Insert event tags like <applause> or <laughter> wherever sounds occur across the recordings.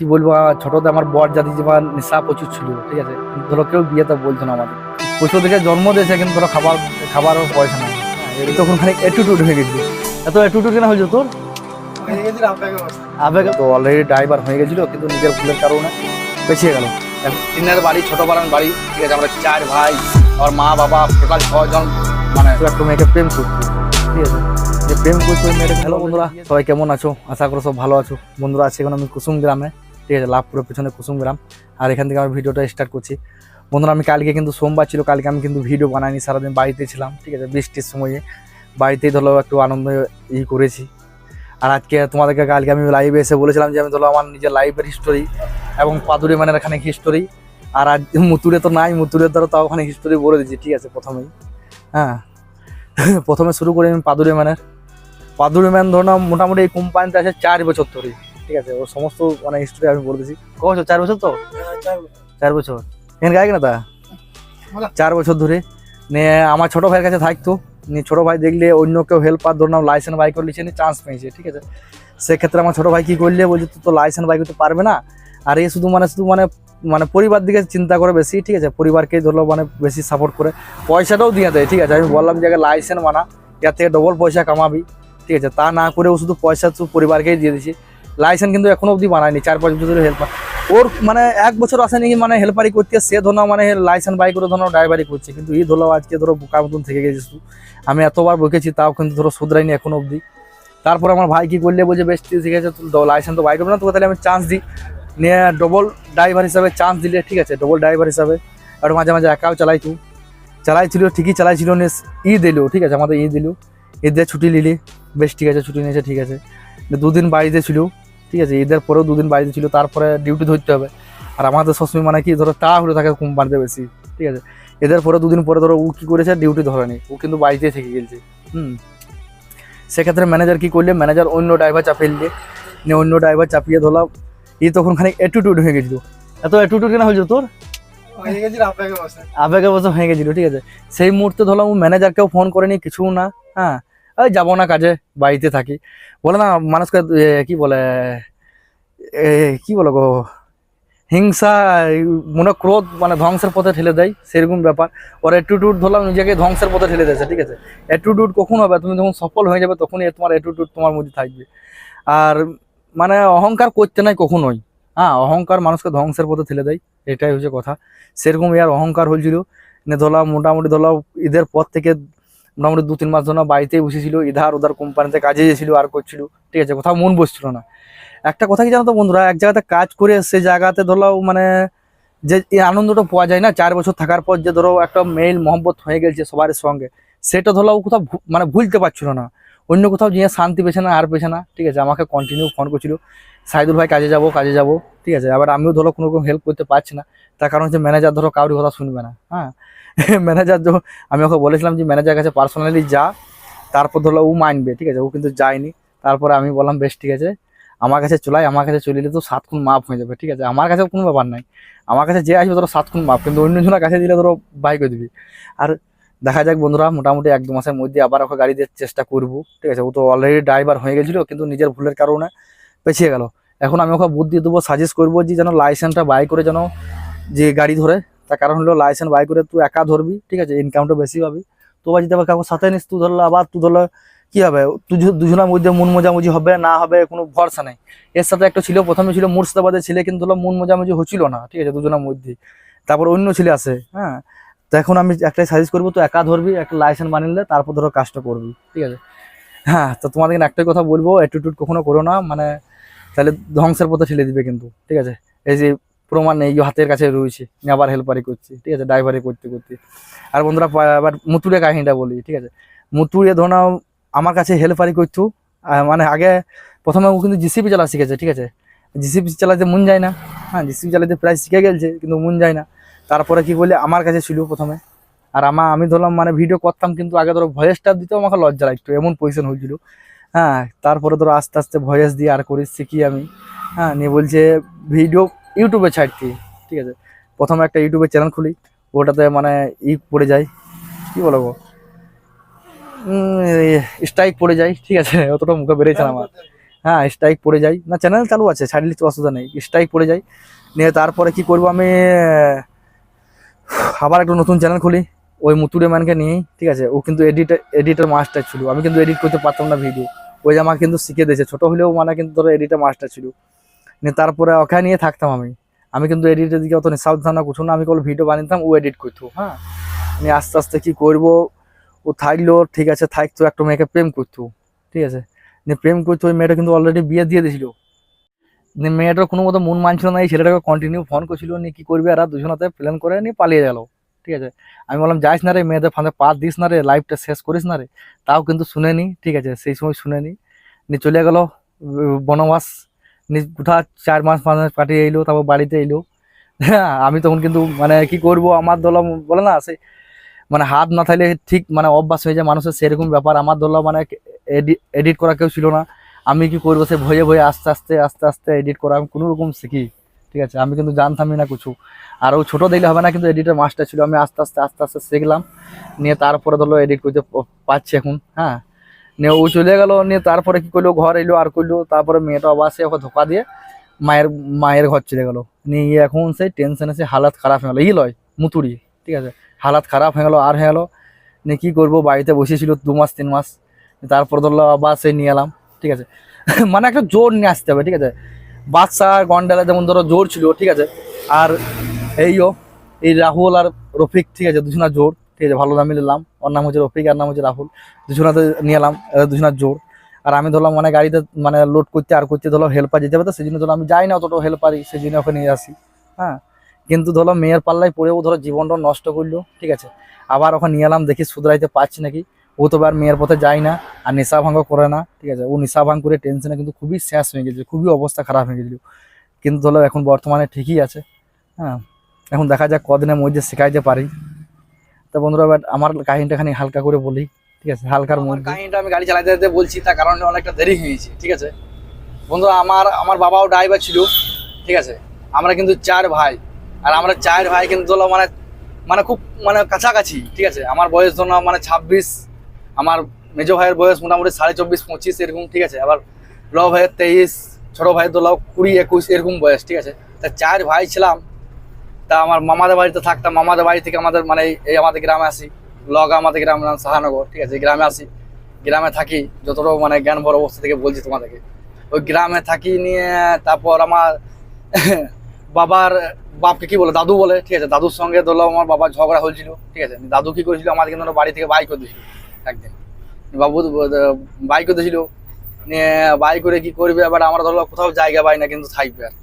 কি বলব ছোটতে আমার বর জাতি যে আমার নেশা প্রচুর ছিল, ঠিক আছে? ধরো কেউ বিয়েতে বলতো না আমাদের। প্রচুর থেকে জন্ম দিয়েছে, কিন্তু ধরো খাবার, খাবারও পয়সা নাই। তখন খানিক অ্যাটিটিউড হয়ে গেছিল। এত অ্যাটিটিউড কেন হয়েছিল তোর? আবেগে তো অলরেডি ড্রাইভার হয়ে গেছিল, কিন্তু নিজের ভুলের কারণে পেছিয়ে গেল। তিনের বাড়ি, ছোট বাড়ান বাড়ি, ঠিক আছে? আমরা চার ভাই, আমার মা, বাবা, টোটাল ছজন মানে একটা মেয়েকে প্রেম করছি ঠিক আছে? যে প্রেম করছি মেয়েটা হ্যালো বন্ধুরা, সবাই কেমন আছো? আশা করো সব ভালো আছো। বন্ধুরা আছে এখন আমি কুসুম গ্রামে ঠিক আছে লাভপুরের পেছনে কুসুম গ্রাম। আর এখান থেকে আমার ভিডিওটা স্টার্ট করছি। বন্ধুরা, আমি কালকে কিন্তু সোমবার ছিল, কালকে আমি কিন্তু ভিডিও বানাইনি, সারাদিন বাড়িতে ছিলাম, ঠিক আছে, বৃষ্টির সময়ে। বাড়িতেই ধরো একটু আনন্দ ই করেছি। আর আজকে তোমাদেরকে কালকে আমি লাইভে এসে বলেছিলাম যে, আমি ধরো আমার নিজের লাইফের হিস্টোরি এবং পাদুরি মানের এখানে হিস্টোরি আর আজ মুতুরে তো নাই, মুতুরে ধরো তাও ওখানে হিস্টোরি বলে দিচ্ছি ঠিক আছে, প্রথমেই। হ্যাঁ প্রথমে শুরু করি আমি পাদুরি ম্যানের পাদুরি ম্যান ধরো মোটামুটি এই কোম্পানিতে আছে চার বছর ধরে। ঠিক আছে ওর সমস্ত মানে হিস্টোরি আমি বলে দিচ্ছি ক বছর? চার বছর তো? চার বছর। এখানে গায়ে না তা? চার বছর ধরে। নিয়ে আমার ছোট ভাইয়ের কাছে থাকতো নিয়ে ছোট ভাই দেখলে অন্য কেউ হেল্পার ধর নাম লাইসেন্স বাই করে লিখে চান্স পেয়েছে ঠিক আছে? সেক্ষেত্রে আমার ছোট ভাই কি করলে? বলছে তুই তো লাইসেন্স বাই করতে পারবে না? আর এ শুধু মানে শুধু মানে মানে পরিবার দিকে চিন্তা করে বেশি ঠিক আছে? পরিবারকে ধরলো মানে বেশি সাপোর্ট করে। পয়সাটাও দিয়ে দেয় ঠিক আছে? আমি বললাম যে আগে লাইসেন্স বানা যার থেকে ডবল পয়সা কামাবি। ঠিক আছে? তা না করে ও শুধু পয়সা শুধু পরিবারকেই দিয়ে দিছি। লাইসেন্স কিন্তু এখনও অবধি বানায়নি, চার পাঁচ বছর ধরে হেল্পার ওর মানে এক বছর আসেনি মানে হেল্পারি করতে, সে ধরো মানে লাইসেন্স বাই করে ধরো ড্রাইভারি করছে। কিন্তু এই ধরো আজকে ধরো বোকার মতন থেকে গেছিস আমি এতবার বকেছি, তাও কিন্তু ধরো শুধরাইনি এখনও অবধি। তারপর আমার ভাই কি করলে, বলছে, বেশ ঠিক আছে লাইসেন্স তো বাই করবে না, তোকে তাহলে আমি চান্স দিই। নিয়ে ডবল ড্রাইভার হিসাবে চান্স দিলে, ঠিক আছে ডবল ড্রাইভার হিসাবে। আর মাঝে মাঝে একাও চালাই তুই। চালাইছিল, ঠিকই চালাইছিল, নিয়ে ই দিল, ঠিক আছে, আমাদের ই দিল। ঈদের ছুটি নিলি। বেশ, ঠিক আছে, ছুটি নিয়েছে, ঠিক আছে। দুদিন বাড়িতে ছিল। ঠিক আছে ঈদের পরেও দুদিন বাড়িতে ছিল তারপরে ডিউটি ধরতে হবে। আর আমাদের সবসময় মানে কি ধরো তাড়াহুড়ো থাকে কোম্পানিতে বেশি ঠিক আছে। এদের পরে দুদিন পরে ধরো ও কি করেছে ডিউটি ধরেনি ও কিন্তু বাড়িতে থেকে গেছে হুম। সেক্ষেত্রে ম্যানেজার কি করলে ম্যানেজার অন্য ড্রাইভার চাপিয়ে দিলে নিয়ে অন্য ড্রাইভার চাপিয়ে ধরলাম। ই তখন খানিক অ্যাটিটিউড হয়ে গেছিল। এত অ্যাটিটিউড কেন হয়েছিল তোর? আবেগে বসে। হয়ে গেছিল ঠিক আছে। সেই মুহূর্তে ধরলাম ও ম্যানেজারকেও ফোন করেনি কিছু না হ্যাঁ। যাব না কাজে, বাড়িতে থাকি। বলে না মানুষকে কি বলে কি বলে গো? হিংসা মনে ক্রোধ মানে ধ্বংসের পথে ঠেলে দেয়, সেরকম ব্যাপার। ওর অ্যাটিটিউড ধরলাম, নিজেকে ধ্বংসের পথে ঠেলে দিয়েছে, ঠিক আছে? অ্যাটিটিউড কখন হবে? তুমি যখন সফল হয়ে যাবে, তখনই তোমার অ্যাটিটিউড তোমার মধ্যে থাকবে। আর মানে অহংকার করতে নাই কখনোই। হ্যাঁ অহংকার মানুষকে ধ্বংসের পথে ঠেলে দেয়, এটাই হচ্ছে কথা। সেরকম ইয়ার অহংকার হয়েছিল ধরলাম, মোটামুটি ধরলাম, ঈদের পর থেকে মোটামুটি দু, তিন মাস জন্য বাড়িতেই বসেছিল, ইধার ওধার কোম্পানিতে কাজে গেছিল আর করছিল। ঠিক আছে, কোথাও মন বসছিল না। একটা কথা কি জানো তো বন্ধুরা, এক জায়গাতে কাজ করে সে জায়গাতে ধরলাম মানে যে এই আনন্দটা পাওয়া যায় না, চার বছর থাকার পর যে ধরো একটা মেইল মহব্বত হয়ে গেছে সবার সঙ্গে, সেটা ধরলাম কোথাও মানে ভুলতে পারছিল না। অন্য কোথাও গিয়ে শান্তি পেছে না, আর পেছে না। ঠিক আছে, আমাকে কন্টিনিউ ফোন করছিল। সাইদুল ভাই কাজে যাব কাজে যাব, ঠিক আছে? আবার আমিও ধরো কোনো রকম হেল্প করতে পারছি না। তার কারণ হচ্ছে ম্যানেজার ধরো কারোর কথা শুনবে না হ্যাঁ? <laughs> ম্যানেজার যখন আমি ওকে বলেছিলাম যে ম্যানেজার কাছে পার্সোনালি যা, তারপর ধরো ও মানবে, ঠিক আছে? ও কিন্তু যায়নি। তারপরে আমি বললাম, বেশ, ঠিক আছে। আমার কাছে চলাই আমার কাছে চলে তো সাত খুন মাপ হয়ে যাবে, ঠিক আছে? আমার কাছে কোনো ব্যাপার নাই। আমার কাছে যে আসবে ধরো সাত খুন মাপ কিন্তু অন্যজনের কাছে দিলে ধরো বাই করে দিবি। আর দেখা যাক বন্ধুরা, মোটামুটি এক দু মাসের মধ্যে আবার ওকে গাড়ি দেওয়ার চেষ্টা করব, ঠিক আছে? ও তো অলরেডি ড্রাইভার হয়ে গেছিল, কিন্তু নিজের ভুলের কারণে পেছিয়ে গেল। এখন আমি ওকে বুদ্ধি দেবো সাজেস্ট করব যে যেন লাইসেন্সটা বাই করে যেন যে গাড়ি ধরে। তার কারণ হলো লাইসেন্স বাই করে তুই একা ধরবি, ঠিক আছে? ইনকামটা বেশি পাবি। তো বা যদি আবার কাউকে সাথে নিস, তুই ধরলো আবার তুই ধরলো কি হবে? তুই দুজনের মধ্যে মন মোজামুজি হবে, না হবে, কোনো ভরসা নেই। এর সাথে একটা ছিল, প্রথমে ছিল মুর্শিদাবাদের ছেলে, কিন্তু ধরো মন মোজামুজি হচ্ছিল না, ঠিক আছে? দুজনের মধ্যে তারপর অন্য ছেলে আসে হ্যাঁ? তো এখন আমি একটাই সাজেস্ট করব তো একা ধরবি, একটা লাইসেন্স বানিয়ে তারপর ধরো কাজটা করবি, ঠিক আছে? হ্যাঁ তো তোমাদের একটাই কথা বলব অ্যাটিটিউড কখনো করো না মানে তাহলে ধ্বংসের পথে ঠেলে দিবে কিন্তু, ঠিক আছে? এই যে প্রমাণ নেই হাতের কাছে রয়েছে আবার হেল্পারি করছি, ঠিক আছে? ড্রাইভারি করতে করতে। আর বন্ধুরা, আবার মুতুরে কাহিনীটা বলি, ঠিক আছে? মুতুরে ধরো আমার কাছে হেল্পারি করতো মানে আগে প্রথমে ও কিন্তু জিসিপি চালা শিখেছে, ঠিক আছে? জিসিপি চালাতে মন যায় না হ্যাঁ জিসিপি চালাতে প্রায় শিখে গেছে, কিন্তু মন যায় না। তারপরে কি করলে আমার কাছে ছিল প্রথমে। আর আমার আমি ধরলাম মানে ভিডিও করতাম, কিন্তু আগে ধরো ভয়েসটা দিতেও আমাকে লজ্জা লাগতো, এমন পজিশন হয়েছিল। হ্যাঁ তারপরে ধরো আস্তে আস্তে ভয়েস দিয়ে আর করে, শিখি আমি। হ্যাঁ নিয়ে বলছে ভিডিও ইউটিউবে ছাড়তে ঠিক আছে। প্রথমে একটা ইউটিউবে চ্যানেল খুলি, ওটাতে মানে ই পড়ে যায়। কি বলব? স্ট্রাইক পড়ে যায়, ঠিক আছে। <laughs> অতটা মুখে বেড়েছে আমার। হ্যাঁ স্ট্রাইক পড়ে যায়। না চ্যানেল চালু আছে ছাড়লে তো অসুবিধা নেই। স্ট্রাইক পড়ে যায়। নিয়ে তারপরে কি করব আমি? আবার একটা নতুন চ্যানেল খুলি। ওই মুতুরে ম্যানকে নিয়েই, ঠিক আছে? ও কিন্তু এডিটার এডিটার মাস্টার ছিল। আমি কিন্তু এডিট করতে পারতাম না ভিডিও ওই যে আমাকে কিন্তু শিখে দিয়েছে। ছোটো হলেও মানে কিন্তু ধরো এডিটার মাস্টার ছিল। নিয়ে তারপরে ওখানে নিয়ে থাকতাম আমি। আমি কিন্তু এডিটের দিকে অত সাবধান না, কিছু না। আমি কোনো ভিডিও বানিতাম ও এডিট করতো হ্যাঁ? নিয়ে আস্তে আস্তে কী করব? ও থাকল, ঠিক আছে, থাকতো, একটা মেয়েকে প্রেম করতো, ঠিক আছে? নিয়ে প্রেম করতো, ওই মেয়েটা কিন্তু অলরেডি বিয়ে দিয়ে দিয়েছিল। নিয়ে মেয়েটার কোনো মতো মন মানছিল না, এই ছেলেটাকে কন্টিনিউ ফোন করছিল। নিয়ে কী করবে? আর দুজনাতে প্ল্যান করে নিয়ে পালিয়ে গেল। ঠিক আছে? আমি বললাম, যাইস না রে মেয়েদের ফাঁদে পা দিস না রে লাইফটা শেষ করিস না রে। তাও কিন্তু শুনেনি ঠিক আছে? সেই সময় শুনেনি নিয়ে চলে গেল, বনবাস। নিয়ে কোথা চার মাস পাঁচ মাস কাটিয়ে এলো, তারপর বাড়িতে এলো। হ্যাঁ <laughs> আমি তখন কিন্তু মানে কি করব, আমার দল বলে না, সে মানে হাত না থাকলে ঠিক মানে অভ্যাস হয়ে যায় মানুষের, সেরকম ব্যাপার। আমার দল মানে এডিট করা কেউ ছিল না। আমি কি করব, সে ভয়ে ভয়ে আস্তে আস্তে আস্তে আস্তে এডিট করা আমি কোনো রকম শিখি ঠিক আছে? আমি কিন্তু জানতামই না কিছু। আর ও ছোটো দিলে হবে না, কিন্তু এডিটের মাস্টার ছিল। আমি আস্তে আস্তে আস্তে আস্তে শিখলাম। নিয়ে তারপরে ধরো এডিট করতে পারছি এখন হ্যাঁ? নিয়ে ও চলে গেল, নিয়ে তারপরে কি করল? ঘর এলো, আর করল। তারপরে মেয়েটা আবার সে ওকে ধোকা দিয়ে মায়ের মায়ের ঘর চলে গেলো। নিয়ে এখন সেই টেনশনে সে হালাত খারাপ হয়ে গেলো। ই লয়, মুতুরি, ঠিক আছে? হালাত খারাপ হয়ে গেলো, আর হয়ে গেলো। নিয়ে কী করব? বাড়িতে বসেছিল দু মাস, তিন মাস। তারপর ধরলো আবার সে নিয়ে এলাম, ঠিক আছে? <laughs> মানে একটা জোর নিয়ে আসতে হবে, ঠিক আছে? বাচ্চা, গন্ডালে যেমন ধরো জোর ছিল, ঠিক আছে? আর এইও, এই রাহুল আর রফিক, ঠিক আছে? দুজনা জোর, ঠিক আছে? ভালো দামে নিলাম। ওর নাম হচ্ছে রফিক, আর নাম হচ্ছে রাহুল। দুজনাতে নিয়ে এলাম দুজনার জোর। আর আমি ধরলাম মানে গাড়িতে মানে লোড করতে, আর করতে ধরলাম হেল্পার যেতে হবে তো সেই জন্য ধরো আমি যাই না অতটা হেল্পারই সেই জন্য ওকে নিয়ে আসি। হ্যাঁ? কিন্তু ধরো মেয়ের পাল্লায় পড়েও ধরো জীবনটা নষ্ট করল, ঠিক আছে? আবার ওখানে নিয়ে এলাম, দেখি শুধরাইতে পারছি নাকি? ও তো আর মেয়ের পথে যায় না আর নেশা ভাঙ করে না ঠিক আছে? ও নেশা ভাঙ করে টেনশনে কিন্তু খুবই শেষ হয়ে গেছিল খুবই অবস্থা খারাপ হয়ে গেছিল। কিন্তু ধরো এখন বর্তমানে ঠিকই আছে হ্যাঁ? এখন দেখা যাক কদিনের মধ্যে শেখাইতে পারি। তো বন্ধুরা এবার আমার কাহিনীটা খানি হালকা করে বলি ঠিক আছে? হালকার মধ্যে। কাহিনীটা আমি গাড়ি চালাতে যেতে বলছি তার কারণে অনেকটা দেরি হয়েছে ঠিক আছে? বন্ধুরা আমার আমার বাবাও ড্রাইভার ছিল ঠিক আছে? আমরা কিন্তু চার ভাই আর আমরা চার ভাই কিন্তু হলো মানে মানে খুব মানে কাছাকাছি ঠিক আছে? আমার বয়স ধরো মানে ছাব্বিশ আমার মেজো ভাইয়ের বয়স মোটামুটি সাড়ে চব্বিশ, পঁচিশ, এরকম, ঠিক আছে? আবার ল ভাইয়ের তেইশ, ছোটো ভাইয়ের তো কুড়ি, একুশ, এরকম বয়স, ঠিক আছে? তা চার ভাই ছিলাম, তা আমার মামাদের বাড়িতে থাকতাম। মামাদের বাড়ি থেকে আমাদের মানে এই- আমাদের গ্রামে আসি। লগ আমাদের গ্রাম, নাম সাহানগর, ঠিক আছে? গ্রামে আসি। গ্রামে থাকি যতটা মানে জ্ঞান বড় অবস্থা থেকে বলছি তোমাদেরকে। ওই গ্রামে থাকি নিয়ে, তারপর আমার <laughs> বাবার বাপকে কি বলে? দাদু বলে, ঠিক আছে? দাদুর সঙ্গে ধরলো আমার বাবার ঝগড়া হয়েছিল, ঠিক আছে? দাদু কি করেছিল? আমাদের কিন্তু বাড়ি থেকে বাই করে দিয়েছিল। একদিন। বাবু বাই করে দিয়েছিল নিয়ে বাই করে কি করবে? আবার আমরা ধরো কোথাও জায়গা পাই না, কিন্তু থাকবে আর।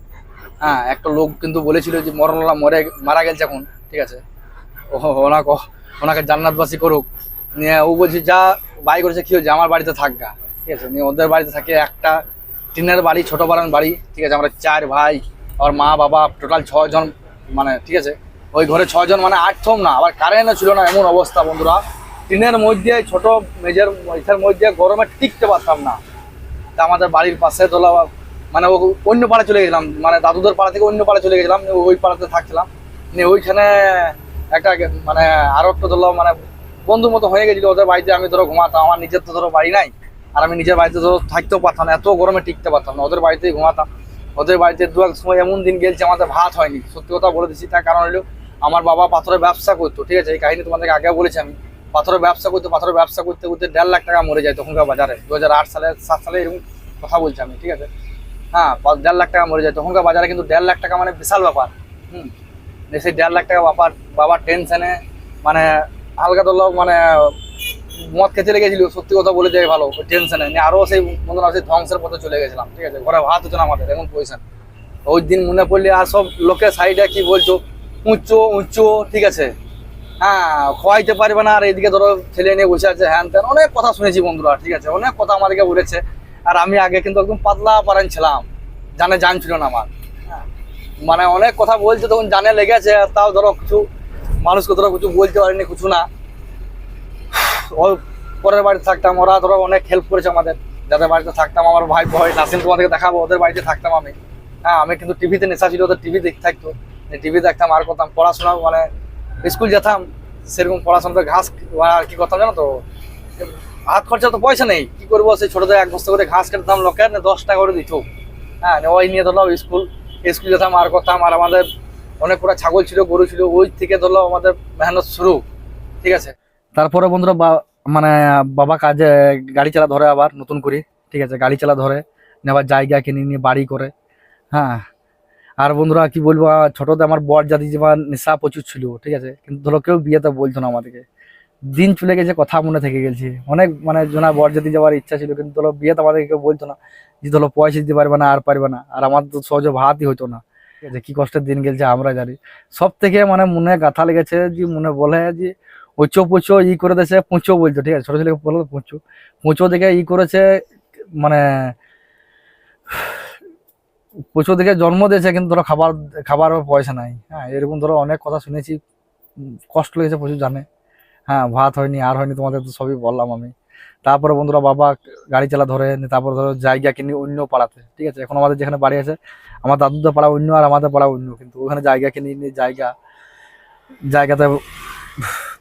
হ্যাঁ একটা লোক কিন্তু বলেছিল যে মরণলা মরে, মারা গেছে এখন, ঠিক আছে? ও, ওনাকে ওনাকে জান্নাতবাসী করুক। নিয়ে ও বলছে, যা বাই করেছে, কি হয়েছে? আমার বাড়িতে থাকগা ঠিক আছে? নিয়ে ওদের বাড়িতে থাকে একটা, টিনের বাড়ি, ছোট বাড়ান বাড়ি, ঠিক আছে? আমরা চার ভাই আর মা, বাবা টোটাল ছজন মানে ঠিক আছে? ওই ঘরে ছজন মানে আটথম না, আবার কারেন্টও ছিল না, এমন অবস্থা বন্ধুরা। টিনের মধ্যে, ছোট মেজের ইসের মধ্যে গরমে টিকতে পারতাম না। তা আমাদের বাড়ির পাশে তোলা মানে অন্য পাড়ে চলে গেছিলাম মানে দাদুদের পাড়া থেকে অন্য পাড়ে চলে গেছিলাম ওই পাড়াতে থাকছিলাম। নিয়ে ওইখানে একটা মানে আরও একটা ধরো মানে বন্ধুর মতো হয়ে গেছিল ওদের বাড়িতে, আমি ধরো ঘুমাতাম, আমার নিজের তো ধরো বাড়ি নাই, আর আমি নিজের বাড়িতে ধরো থাকতেও পারতাম না, এত গরমে টিকতে পারতাম না, ওদের বাড়িতেই ঘুমাতাম। ওদের বাড়িতে দু এক সময় এমন দিন গেলছে আমাদের ভাত হয়নি, সত্যি কথা বলে দিচ্ছি, তার কারণ হলো আমার বাবা পাথরের ব্যবসা করতো, ঠিক আছে, এই কাহিনী তোমাদেরকে আগে বলেছি আমি। পাথরের ব্যবসা করতে, পাথরের ব্যবসা করতে করতে দেড় লাখ টাকা মরে যায় তখনকার বাজারে। দু হাজার আট সালে সাত সালে এরকম কথা বলছি আমি, ঠিক আছে? হ্যাঁ দেড় লাখ টাকা মরে যায়। তখনকার বাজারে কিন্তু দেড় লাখ টাকা মানে বিশাল ব্যাপার, হুম? সেই দেড় লাখ টাকা বাবার বাবার টেনশনে মানে হালকা তোলা মানে মদ খেতে লেগেছিল, সত্যি কথা বলে যায় ভালো টেনশনে। নিয়ে আরও সেই বন্ধুরা সেই ধ্বংসের পথে চলে গেছিলাম, ঠিক আছে? ঘরে ভাত হতো না আমাদের, এমন পয়সা ওই দিন মনে পড়লে আর সব লোকের সাইডে কি বলছো? উঁচু উঁচু, ঠিক আছে? হ্যাঁ খোয়াইতে পারবে না আর এইদিকে ধরো ছেলে নিয়ে বসে আছে হ্যান ত্যান। অনেক কথা শুনেছি বন্ধুরা ঠিক আছে? অনেক কথা আমাদেরকে বলেছে। আর আমি আগে কিন্তু একদম পাতলা পারান ছিলাম। জানে জান ছিল না আমার। হ্যাঁ, মানে অনেক কথা বলছে তখন জানে লেগেছে আর তাও ধরো কিছু মানুষকে ধরো কিছু বলতে পারিনি কিছু না। পরের বাড়িতে থাকতাম ওরা ধরো অনেক হেল্প করেছে আমাদের। যাদের বাড়িতে থাকতাম আমার ভাই ভাই নাসিম তোমাদেরকে দেখাবো ওদের বাড়িতে থাকতাম আমি। হ্যাঁ আমি কিন্তু টিভিতে নেশা ছিল ওদের টিভি দেখতে থাকতো। টিভি দেখতাম আর করতাম পড়াশোনা মানে স্কুল যেতাম, সেরকম পড়াশোনাতে ঘাস আর কি করতাম জানো তো? হাত খরচা তো পয়সা নেই, কি করব? সেই ছোট এক বস্তা করে ঘাস কাটতাম লোকের না দশ টাকা করে দিত। হ্যাঁ ওই নিয়ে ধরলো স্কুল। স্কুল যেতাম, আর করতাম, আর আমাদের অনেক পুরো ছাগল ছিল, গরু ছিল, ওই থেকে ধরলো আমাদের মেহনত শুরু। ঠিক আছে? তারপরে বন্ধুরা মানে বাবা কাজে গাড়ি চালা ধরে আবার নতুন করে। ঠিক আছে, গাড়ি চালা ধরে আবার জায়গা কিনে নিয়ে বাড়ি করে। হ্যাঁ আর বন্ধুরা কি বলব ছোটতে আমার বর জাতি যেমন নেশা প্রচুর ছিল, ঠিক আছে? কিন্তু ধরো কেউ বিয়েতে বলতো না আমাদেরকে। দিন চলে গেছে, কথা মনে থেকে গেছে। অনেক মানে জোনা বর জাতি যাওয়ার ইচ্ছা ছিল, কিন্তু ধরো বিয়েতে আমাদেরকে কেউ বলতো না যে ধরো পয়সা দিতে পারবে না, আর পারবে না। আর আমার তো সহজে ভাতই হতো না। ঠিক আছে, কি কষ্টের দিন গেছে আমরা জানি। সব থেকে মানে মনে গাথা লেগেছে যে, মনে বলে যে, ওচো পুচো ই করে দিয়েছে পুঁচো বলতো, ঠিক আছে? ছোট ছেলেকে বলো পুঁচো। পুঁচো দেখে ই করেছে মানে পুচো দেখে জন্ম দিয়েছে, কিন্তু ধরো খাবার খাবার পয়সা নাই। হ্যাঁ এরকম ধরো অনেক কথা শুনেছি কষ্ট লেগেছে প্রচুর জানে। হ্যাঁ ভাত হয়নি, আর হয়নি, তোমাদের তো সবই বললাম আমি। তারপরে বন্ধুরা বাবা গাড়ি চালা ধরে নিয়ে তারপর ধরো জায়গা কিনে অন্য পাড়াতে, ঠিক আছে? এখন আমাদের যেখানে বাড়ি আছে, আমার দাদুদের পাড়া অন্য আর আমাদের পাড়া অন্য, কিন্তু ওখানে জায়গা কিনে জায়গা, জায়গাতে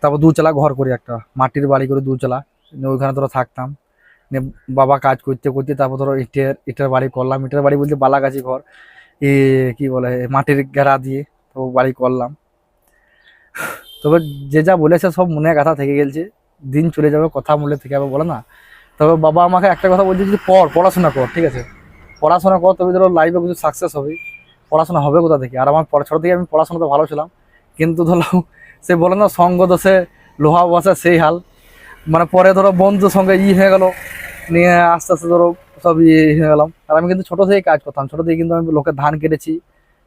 তারপর দুচালা ঘর করি একটা, মাটির বাড়ি করে দুচালা ওইখানে ধরো থাকতাম। বাবা কাজ করতে করতে তারপর ধরো ইটের ইটের বাড়ি করলাম। ইটের বাড়ি বলতে বালাগাছি ঘর। এ, কি বলে মাটির ঘেরা দিয়ে তো বাড়ি করলাম। তবে যে যা বলেছে সব মনে গাথা থেকে গেছে দিন চলে যাবে, কথা মূল্যে থেকে যাবে, বলে না? তবে বাবা আমাকে একটা কথা বলছে যে পড়, পড়াশোনা কর, ঠিক আছে? পড়াশোনা কর, তবে ধরো লাইফে কিছু সাকসেস হবে। পড়াশোনা হবে কোথা থেকে? আর আমার ছোট থেকে আমি পড়াশোনাতে ভালো ছিলাম। কিন্তু ধরো সে বলে না, সঙ্গ দোষে, লোহা বসে সেই হাল। মানে পরে ধরো বন্ধুর সঙ্গে ই হয়ে গেল, নিয়ে আস্তে আস্তে ধরো সব ইয়ে হয়ে গেলাম। আর আমি কিন্তু ছোট থেকে কাজ করতাম, ছোট থেকে কিন্তু আমি লোকের ধান কেটেছি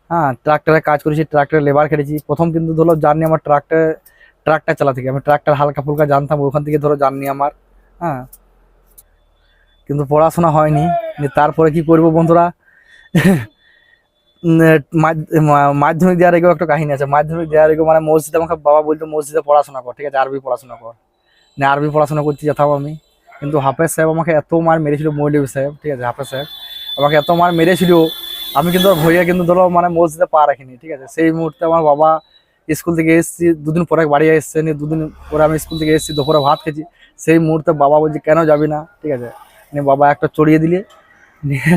হ্যাঁ ট্রাক্টরে কাজ করেছি ট্রাক্টরে লেবার কেটেছি। প্রথম কিন্তু ধরো জার্নি আমার ট্রাক্টর ট্রাক্টর চালা থেকে আমি ট্রাক্টর হালকা ফুলকা জানতাম, ওখান থেকে ধরো জার্নি আমার হ্যাঁ। কিন্তু পড়াশোনা হয়নি তারপরে কি করব বন্ধুরা? <laughs> মাধ্যমিক দেওয়ার আগেও একটা কাহিনী আছে, মাধ্যমিক দেওয়ার আগেও মানে মসজিদে আমাকে বাবা বলতো, মসজিদে পড়াশোনা কর, ঠিক আছে, আরবি পড়াশোনা কর। না আরবি পড়াশোনা করতে যেতাম আমি। কিন্তু হাফেজ সাহেব আমাকে এত মার মেরেছিল, মৌলভী সাহেব, ঠিক আছে, হাফেজ সাহেব, আমাকে এত মার মেরেছিল, আমি কিন্তু ভইয়া কিন্তু ধরো মানে মসজিদে পা রাখিনি, ঠিক আছে। সেই মুহূর্তে আমার বাবা স্কুল থেকে এসেছি, দুদিন পরে বাড়ি এসছে, নিয়ে দুদিন পরে আমি স্কুল থেকে এসেছি, দুপুরে ভাত খেয়েছি। সেই মুহূর্তে বাবা বলছে, কেন যাবি না? ঠিক আছে। নিয়ে বাবা একটা চড়িয়ে দিলে, নিয়ে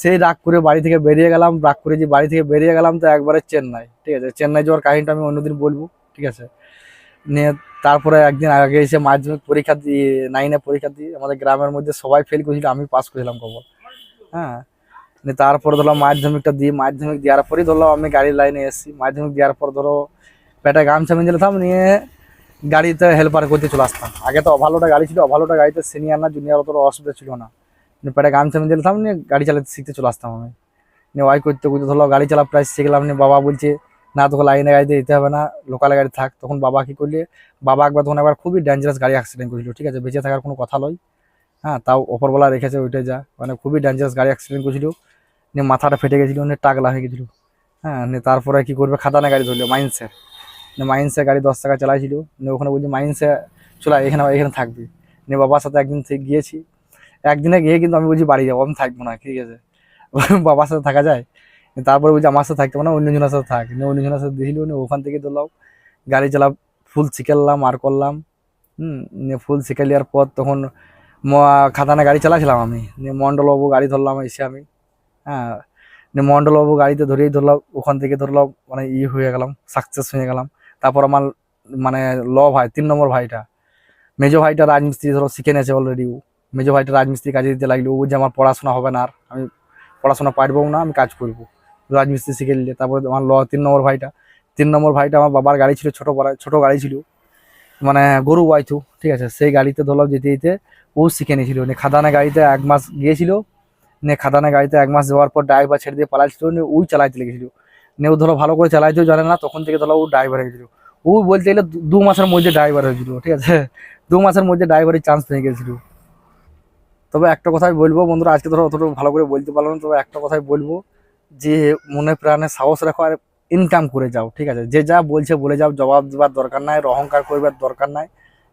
সেই রাগ করে বাড়ি থেকে বেরিয়ে গেলাম। রাগ করে যে বাড়ি থেকে বেরিয়ে গেলাম তো একবারে চেন্নাই, ঠিক আছে। চেন্নাই যাওয়ার কাহিনীটা আমি অন্যদিন বলব, ঠিক আছে। নিয়ে তারপরে একদিন আগে এসে মাধ্যমিক পরীক্ষা দিয়ে নাইনে পরীক্ষা দিয়ে আমাদের গ্রামের মধ্যে সবাই ফেল করেছিল, আমি পাস করেছিলাম খবর। হ্যাঁ নিয়ে তারপরে ধরলাম মাধ্যমিকটা দিয়ে, মাধ্যমিক দেওয়ার পরেই ধরলাম আমি গাড়ির লাইনে এসেছি। মাধ্যমিক দেওয়ার পর ধরো পেটে গামছা বেঁধে নিতাম নিয়ে গাড়িতে হেল্পার করতে চলে আসতাম। আগে তো অভালোটা গাড়ি ছিল অভালোটা গাড়িতে সিনিয়র না জুনিয়র অত অসুবিধা ছিল না। পেটে গামছা বেঁধে নিতাম নিয়ে গাড়ি চালাতে শিখতে চলে আসতাম আমি। নিয়ে ওয়াই করতে করতে ধরলো গাড়ি চালা প্রায় শিখলাম, নিয়ে বাবা বলছে না তোকে লাইনে গাড়িতে দিতে হবে না লোকাল গাড়ি থাক। তখন বাবা কি করলে? বাবা একবার তখন একবার খুবই ডেঞ্জারাস গাড়ি অ্যাক্সিডেন্ট করেছিল, ঠিক আছে? বেঁচে থাকার কোনো কথা নয় হ্যাঁ তাও ওপরবেলা রেখেছে ওইটাই যা। মানে খুবই ডেঞ্জারাস গাড়ি অ্যাক্সিডেন্ট করেছিল। নিয়ে মাথাটা ফেটে গেছিল, নিয়ে টাকলা হয়ে গেছিল। হ্যাঁ নিয়ে তারপরে কি করবে? খাদানে গাড়ি ধরলো, মাইন্সে। নিয়ে মাইন্সে গাড়ি দশ টাকা চালাইছিল। নিয়ে ওখানে বলছি, মাইন্সে চলে এখানে এখানে থাকবি। নিয়ে বাবার সাথে একদিন গিয়েছি। একদিনে গিয়ে কিন্তু আমি বলছি, বাড়ি যাব, আমি থাকব না, ঠিক আছে? বাবার সাথে থাকা যায়? তারপরে বলছি আমার সাথে থাকতে পারব না অন্যজনের সাথে থাক। নিয়ে অন্যজনের সাথে নিয়ে ওখান থেকে ধরলাম, গাড়ি চালা ফুল শিখালাম আর করলাম। হুম ফুল শিখে নেওয়ার পর তখন খাদানে গাড়ি চালাছিলাম আমি। মণ্ডলবাবু গাড়ি ধরলাম এসে আমি। হ্যাঁ মণ্ডলবাবু গাড়িতে ধরেই ধরলাম, ওখান থেকে ধরলাম মানে ই হয়ে গেলাম সাকসেস হয়ে গেলাম। তারপর আমার মানে ল ভাই, তিন নম্বর ভাইটা। মেজো ভাইটা রাজমিস্ত্রি ধরো, শিখে নিয়েছে অলরেডি ও। মেজো ভাইটা রাজমিস্ত্রি কাজে দিতে লাগল, ও যে আমার পড়াশোনা হবে না আর, আমি পড়াশোনা পারব না, আমি কাজ করব। রাজমিস্ত্রি শিখে নিলে। তারপরে আমার ল তিন নম্বর ভাইটা। তিন নম্বর ভাইটা আমার বাবার গাড়ি ছিল, ছোট পাড়া ছোট গাড়ি ছিল। মানে গরু বাইতু ঠিক আছে? সেই গাড়িতে ধরলাম যেতে যেতে ও শিখে নিয়েছিল। নিয়ে খাদানে গাড়িতে এক মাস গিয়েছিল। নিয়ে খাদানে গাড়িতে এক মাস যাওয়ার পর ড্রাইভার ছেড়ে দিয়ে পালাইছিল নিয়ে ওই চালাইতে লেগেছিল। নিয়ে ও ধরো ভালো করে চালাইতেও জানে না, তখন থেকে ধরো ও ড্রাইভার হয়েছিল ও বলতে গেলে দু- দু মাসের মধ্যে ড্রাইভার হয়েছিল ঠিক আছে? <laughs> দু মাসের মধ্যে ড্রাইভারের চান্স পেয়ে গেছিল। তবে একটা কথাই বলব বন্ধুরা, আজকে ধরো অতটা ভালো করে বলতে পারলাম না, তবে একটা কথাই বলব। যে মনে প্রাণে সাহস রাখো আর ইনকাম করে যাও, ঠিক আছে? যে যা বলছে বলে যাও, জবাব দেওয়ার দরকার নাই, অহংকার করবার দরকার নাই।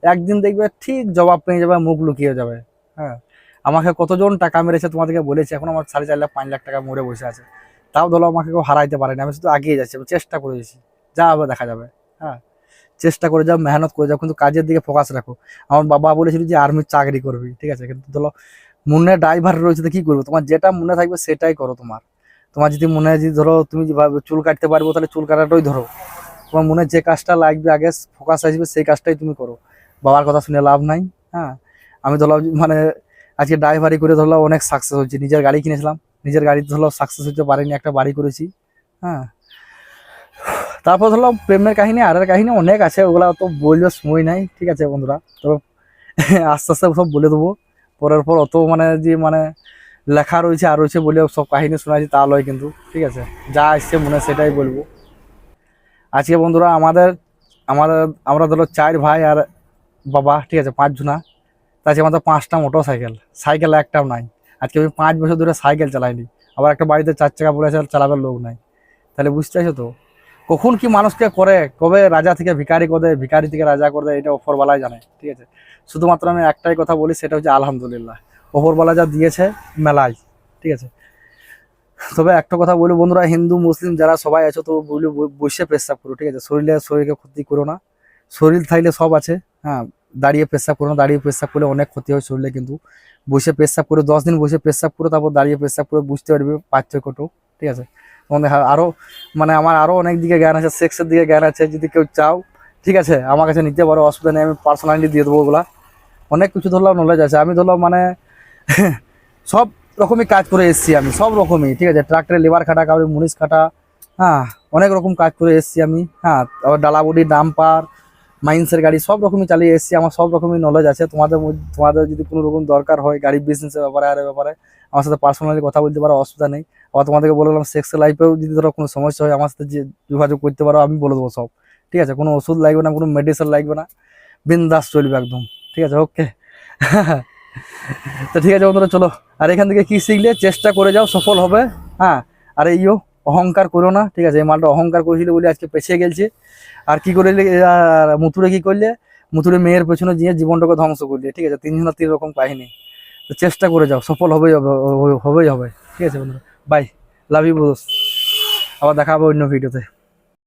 একদিন দেখবে ঠিক জবাব পেয়ে যাবে, মুখ লুকিয়ে যাবে হ্যাঁ? আমাকে কতজন টাকা মেরেছে তোমাদেরকে বলেছে, এখন আমার সাড়ে চার লাখ, পাঁচ লাখ টাকা মরে বসে আছে। তাও ধরো আমাকে কেউ হারাইতে পারেনি, আমি শুধু আগিয়ে যাচ্ছি আমি চেষ্টা করেছি যা হবে দেখা যাবে হ্যাঁ? চেষ্টা করে যাও, মেহনত করে যাও, কিন্তু কাজের দিকে ফোকাস রাখো। আমার বাবা বলেছিল যে আর্মির চাকরি করবি, ঠিক আছে? কিন্তু ধরো, মনে ড্রাইভার রয়েছে তো কি করব? তোমার যেটা মনে থাকবে সেটাই করো তোমার। তোমার যদি মনে হয় যে ধরো তুমি চুল কাটতে পারব, তাহলে চুল কাটাটাই ধরো। তোমার মনে যে কাজটা লাগবে আগে ফোকাস আসবে, সেই কাজটাই তুমি করো। বাবার কথা শুনে লাভ নাই হ্যাঁ। আমি ধরো মানে আজকে ড্রাইভারি করে ধরো অনেক সাকসেস হচ্ছে নিজের গাড়ি কিনেছিলাম। নিজের গাড়ি ধরো সাকসেস হতে পারিনি একটা বাড়ি করেছি হ্যাঁ। তারপর ধরলাম প্রেমের কাহিনী, আরের কাহিনী অনেক আছে, ওগুলা তো বললে সময় নাই, ঠিক আছে বন্ধুরা। তবে আস্তে আস্তে সব বলে দেবো। পরের পর অত মানে যে মানে লেখা রয়েছে, আর রয়েছে বলে সব কাহিনী শোনাচ্ছি তা লয় কিন্তু, ঠিক আছে? যা আসছে মনে সেটাই বলব। আজকে বন্ধুরা আমাদের আমাদের, আমরা ধরো চার ভাই আর বাবা, ঠিক আছে, পাঁচ জনা। তাছাড়া আমাদের পাঁচটা মোটর সাইকেল সাইকেল একটাও নাই। আজকে আমি পাঁচ বছর ধরে সাইকেল চালাইনি। আবার একটা বাড়িতে চার চাকা পড়ে আছে চালাবার লোক নাই। তাহলে বুঝতে পারছ তো? কখন কি মানুষকে করে, কবে রাজা থেকে ভিখারি করে, ভিখারি থেকে রাজা করে, এটা ওপরবেলায় জানে, ঠিক আছে? শুধুমাত্র আমি একটাই কথা বলি, সেটা হচ্ছে আলহামদুলিল্লাহ। ওপরবেলা যা দিয়েছে মেলায়, ঠিক আছে? তবে একটা কথা বলি বন্ধুরা, হিন্দু, মুসলিম যারা সবাই আছো, তো বলি বসে পেশাব করো, ঠিক আছে? শরীরে, শরীরকে ক্ষতি করো না। শরীর থাকলে সব আছে হ্যাঁ? দাঁড়িয়ে পেশাব করো না, দাঁড়িয়ে পেশাব করলে অনেক ক্ষতি হয় শরীরে কিন্তু। বসে পেশাব করে দশ দিন বসে পেশাব করে, তারপর দাঁড়িয়ে পেশাব করে বুঝতে পারবে পার্থক্যটো ঠিক আছে? তোমাদের হা- আরও মানে আমার আরও অনেক দিকে জ্ঞান আছে, সেক্সের দিকে জ্ঞান আছে, যদি কেউ চাও, ঠিক আছে? আমার কাছে নিতে পারো, অসুবিধা নেই, আমি পার্সোনালি দিয়ে দেবো ওগুলা। অনেক কিছু ধরলাম নলেজ আছে। আমি ধরলাম মানে <laughs> সব রকমই কাজ করে এসেছি আমি, সব রকমই, ঠিক আছে? ট্রাক্টরে লেবার খাটা কাউরে মুনিশ খাটা হ্যাঁ অনেক রকম কাজ করে এসেছি আমি হ্যাঁ আবার ডালাবুডি, ডাম্পার, মাইন্সের গাড়ি, সব রকমই চালিয়ে এসেছি, আমার সব রকমই নলেজ আছে। তোমাদের তোমাদের যদি কোনো রকম দরকার হয় গাড়ি বিজনেসের ব্যাপারে, আর ব্যাপারে, আমার সাথে পার্সোনালি কথা বলতে পারো, অসুবিধা নেই। আবার তোমাদেরকে বললাম সেক্স লাইফেও যদি ধরো কোনো সমস্যা হয়, আমার সাথে যে যোগাযোগ করতে পারো, আমি বলে দেবো সব, ঠিক আছে? কোনো ওষুধ লাগবে না, কোনো মেডিসিন লাগবে না, বিন্দাস চলবে একদম, ঠিক আছে? ওকে <laughs> তো ঠিক আছে বন্ধুরা, চলো। আর এখান থেকে কি শিখলে? চেষ্টা করে যাও, সফল হবে। হ্যাঁ আর এইও অহংকার করো না। ঠিক আছে, এই মালটা অহংকার করেছিল বলে আজকে পেছিয়ে গেছে আর কি করলে? মুতুরে কি করলে? মুতুরে মেয়ের পেছনে গিয়ে জীবনটাকে ধ্বংস করলে। ঠিক আছে, তিনজনের তিন রকম কাহিনী। তো চেষ্টা করে যাও, সফল হবেই হবে হবেই হবে ঠিক আছে বন্ধুরা বাই লাভ ইউ আবার দেখা হবে অন্য ভিডিওতে